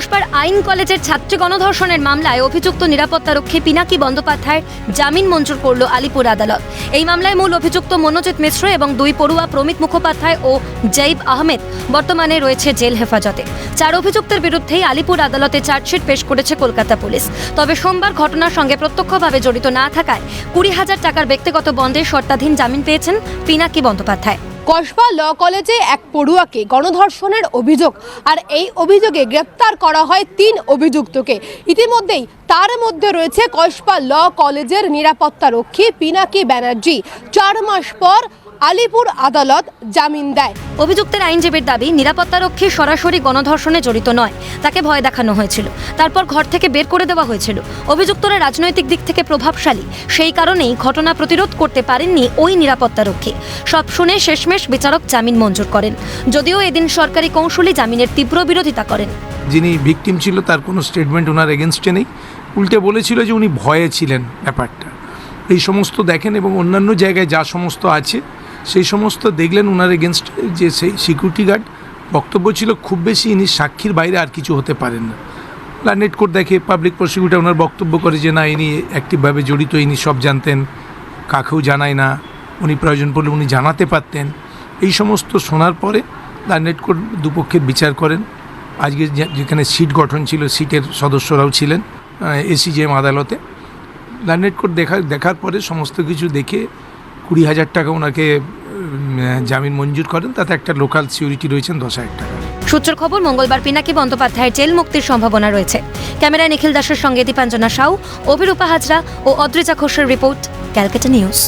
কসবার আইন কলেজের ছাত্রী গণধর্ষণের মামলায় অভিযুক্ত নিরাপত্তারক্ষী পিনাকি বন্দ্যোপাধ্যায় জামিন মঞ্জুর করল আলিপুর আদালত। এই মামলায় মূল অভিযুক্ত মনোজিৎ মিশ্র এবং দুই পড়ুয়া প্রমিত মুখোপাধ্যায় ও জৈব আহমেদ বর্তমানে রয়েছে জেল হেফাজতে। চার অভিযুক্তের বিরুদ্ধেই আলিপুর আদালতে চার্জশিট পেশ করেছে কলকাতা পুলিশ। তবে সোমবার ঘটনার সঙ্গে প্রত্যক্ষভাবে জড়িত না থাকায় কুড়ি হাজার টাকার ব্যক্তিগত বন্ধে শর্তাধীন জামিন পেয়েছেন পিনাকি বন্দ্যোপাধ্যায়। কসবা ল কলেজে এক পড়ুয়াকে গণধর্ষণের অভিযোগ আর এই অভিযোগে গ্রেপ্তার করা হয় তিন অভিযুক্তকে। ইতিমধ্যেই তার মধ্যে রয়েছে কসবা ল কলেজের নিরাপত্তা রক্ষী পিনাকি ব্যানার্জি। চার মাস পর আলিপুর আদালত জামিন দেয়। অভিযুক্তের আইনজীবীর দাবি, নিরাপত্তারক্ষী সরাসরি গণধর্ষণে জড়িত নয়। তাকে ভয় দেখানো হয়েছিল। তারপর ঘর থেকে বের করে দেওয়া হয়েছিল। অভিযুক্তরা রাজনৈতিক দিক থেকে প্রভাবশালী। সেই কারণেই ঘটনা প্রতিরোধ করতে পারেননি ওই নিরাপত্তারক্ষী। সব শুনে শেষমেশ বিচারক জামিন মঞ্জুর করেন। যদিও এদিন সরকারি কৌঁসুলি জামিনের তীব্র বিরোধিতা করেন। যিনি ভিকটিম ছিল, তার কোনো স্টেটমেন্ট ওনার এগেনস্টে নেই। উল্টে বলেছিল যে উনি ভয়ে ছিলেন ব্যাপারটা। এই সমস্ত দেখেন এবং অন্যান্য জায়গায় যা সমস্ত আছে সেই সমস্ত দেখলেন ওনার এগেনস্ট যে সেই সিকিউরিটি গার্ড বক্তব্য ছিল, খুব বেশি ইনি সাক্ষীর বাইরে আর কিছু হতে পারেন না। লার্নেট কোর্ট দেখে পাবলিক প্রসিকিউটর ওনার বক্তব্য করে যে, না, ইনি অ্যাক্টিভভাবে জড়িত, ইনি সব জানতেন, কাকেও জানায় না, উনি প্রয়োজন পড়লে উনি জানাতে পারতেন। এই সমস্ত শোনার পরে লার্নেট কোর্ট দুপক্ষের বিচার করেন। আজকে যেখানে সিট গঠন ছিল, সিটের সদস্যরাও ছিলেন এসিজেএম আদালতে। লার্নেট কোর্ট দেখা, দেখার পরে সমস্ত কিছু দেখে কুড়ি হাজার টাকা ওনাকে জামিন মঞ্জুর করেন, তাতে একটা লোকাল সিউরিটি রয়েছেন দশ হাজার টাকা। সূত্রের খবর, মঙ্গলবার পিনাকি বন্দ্যোপাধ্যায়ের জেল মুক্তির সম্ভাবনা রয়েছে। ক্যামেরায় নিখিল দাসের সঙ্গে দীপাঞ্জনা সাউ, অভিরূপা হাজরা ও অদ্রিজা ঘোষের রিপোর্ট, ক্যালকাটা নিউজ।